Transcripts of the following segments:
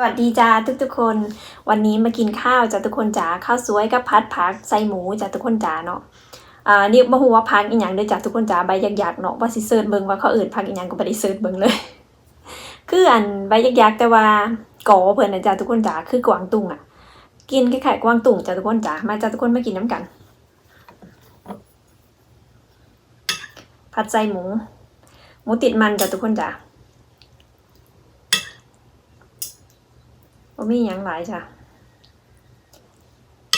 สวัสดีจ้าทุกๆคน วันนี้มากินข้าวจ้าทุกคนจ๋าข้าวสวยกับพัดผักใส่หมูจ้าทุกคนจ๋าเนาะอ่านี่บ่ฮู้ว่าพักอีหยังเด้อจ้าทุกคนจ๋าใบยักๆเนาะว่าสิเสิร์ชเบิ่งว่าเขาอื่นพักอีหยังก็บ่ได้เสิร์ชเบิ่งเลย คืออันใบยักๆแต่ว่ากอเพิ่นนะจ้าทุกคนจ๋าคือกวางตุ้งอะ กินคล้ายๆกวางตุ้งจ้าทุกคนจ๋ามาจ้าทุกคนมากินน้ำกัน ผัดใส่หมู หมูติดมันจ้าทุกคนจ๋า มีหยังหลายจ้ะ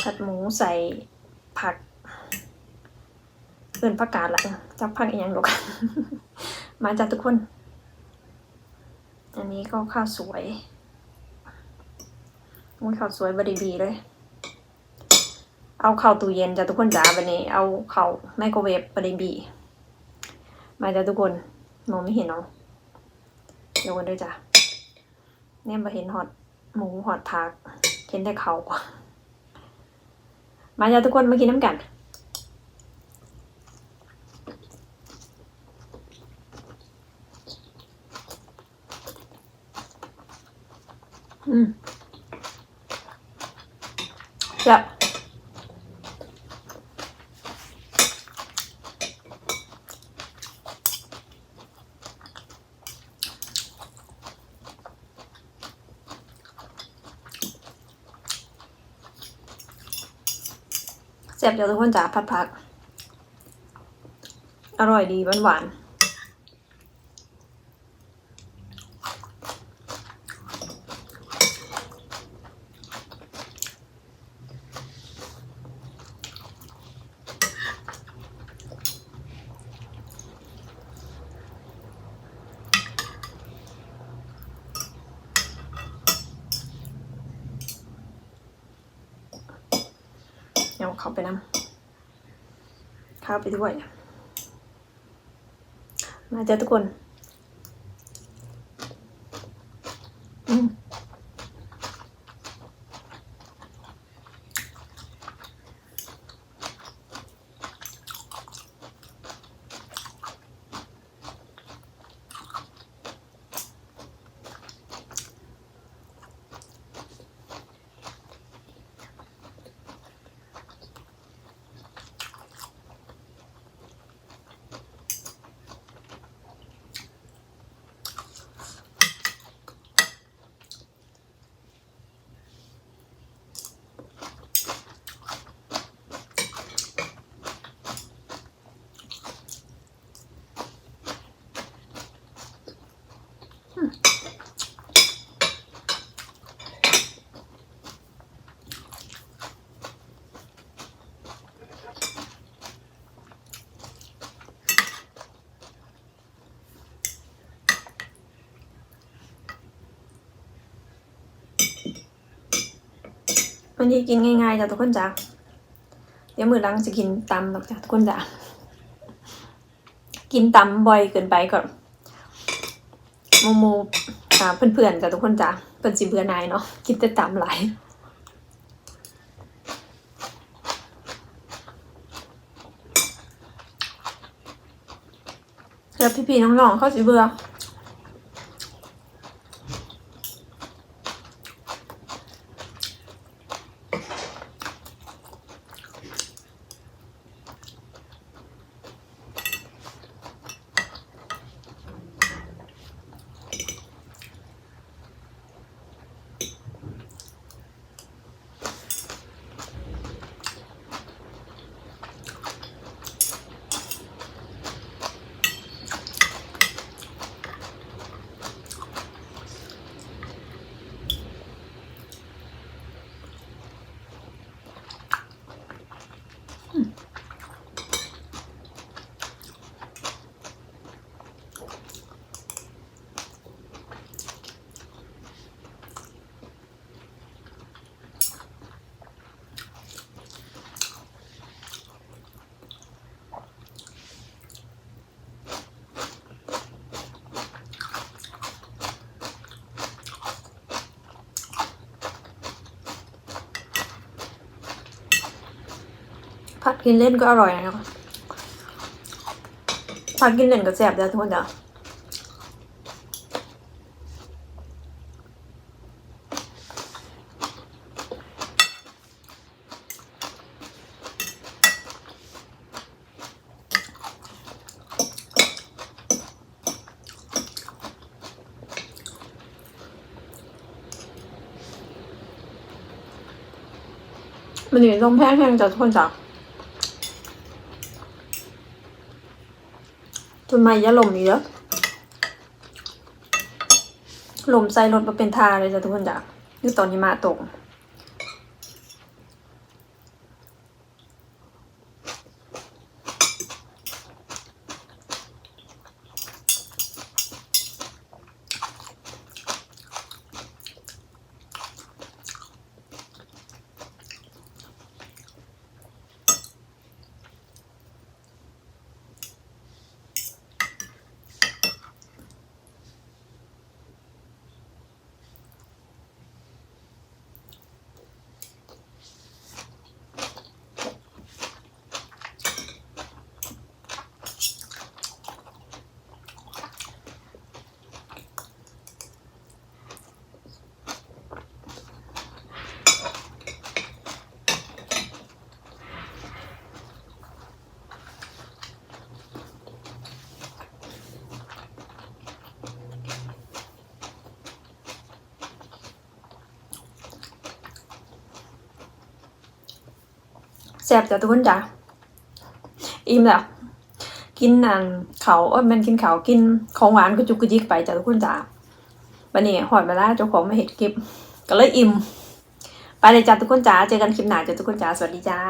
ผัดหมูใส่ผักเอินผักกาดละจักผักอีหยังดอกมาจ้ะทุกคน อันนี้ก็ข้าวสวยมุ้ยข้าวสวยบดีบีเลย เอาเข้าตู้เย็นจ้ะทุกคนจ๋าบันนี้ เอาเข้าไมโครเวฟบดีบีมาจ้ะทุกคนมองไม่เห็นเนาะเดี๋ยวกันด้วยจ้ะเนี่ยมาเห็นฮอต หมูหอดพักกินแต่เขากว่า มาจ้าทุกคนมากินน้ำกัน อืมจะ แซ่บเดียวทุกคนจ้าผัดผัก อร่อยดีหวานหวานๆ เอาเข้าไปน้ำข้าวไปด้วยมาเจอทุกคน อืม วันนี้กินง่ายๆจ้ะทุกคนจ้ะเดี๋ยวมือหลังจะกินตำหรอกจ้ะทุกคนจ้ะกินตำบ่อยเกินไปก่อนโมโม่าเพื่อนๆจ้ะทุกคนจ้ะเป็นสิเบื่อนายเนาะกินแต่ตำหลายแล้วพี่ๆน้องๆเขาสิเบื่อัดกินเล่นก็อร่อยนะผัดกินเล่นก็แซ่บแล้วทุกคนเด้อมันอยู่ตรงแพร่แห้งจะทกคนจ้ะ ทุนไม้อยะลมอีกเยอะลมใส่รถมาเป็นทาเลยจ้ะทุกคนจ้ะนี่ตอนนี้มาตก ซ่บจ้ะทุกคนจ้ะอิ่มแล้วกินนั่นเขาเอ้ยมันกินเขากินของหวานก็จุกกระจิกไปจ้ะทุกคนจ้ะวันนี้หอดมาล่าเจ้าของมาเห็ดคลิป ก็เลยอิ่ม ไปเลยจ้ะทุกคนจ้าเจอกันคลิปหน้าจ้ะทุกคนจ้าสวัสดีจ้า